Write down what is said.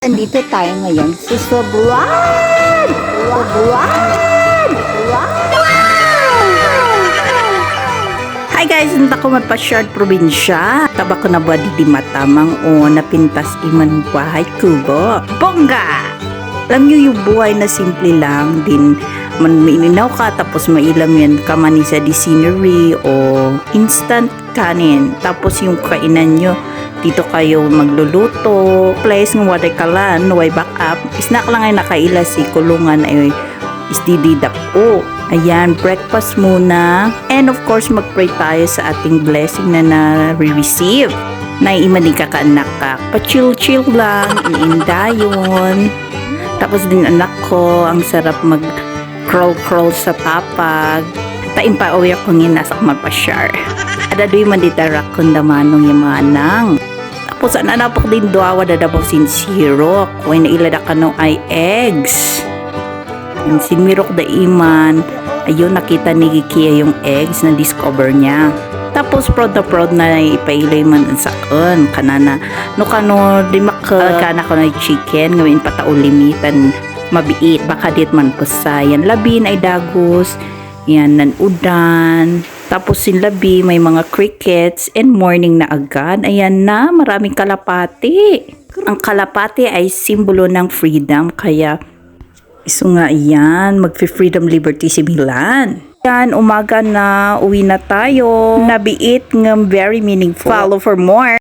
Nandito tayo ngayon sa Sobran! Sobran! Hi guys, nanda ko magpa-short probinsya. Taba ko na ba di matamang o napintas iman bahay kubo. Bongga! Alam nyo yung buhay na simple lang din man maininaw ka tapos mailam yan ka man sa di scenery o instant kanin tapos yung kainan nyo dito kayo magluluto. Place ng waday kalan way back up snack lang ay nakaila si kulungan ay isdididap o ayan breakfast muna. And of course magpray tayo sa ating blessing na na-receive na imaning kakaanak ka pa-chill-chill lang iindayon. Tapos din anak ko ang sarap mag crawl-crawl sa tapag taim pa uwi ako nginasak magpa-share adadoy man ditarak kung damanong yung mga anang. Tapos ang anapok din duawa dadabaw sin siro kung nailada ka no ay eggs. And sinmirok da iman ayun nakita ni Kia yung eggs na discover niya. Tapos proud na proud na ipailay man ang sakon. Kanana no kano di makakana ko na chicken ngawin patao limitan mabiit baka dit man pusayan labin ay dagos yan nan udan tapos sin labi may mga crickets and morning na agad ayan na maraming kalapati ang kalapati ay simbolo ng freedom kaya iso nga yan magfi-freedom liberty si Milan yan, umaga na, uwi na tayo. Nabiit ng very meaningful. Follow for more.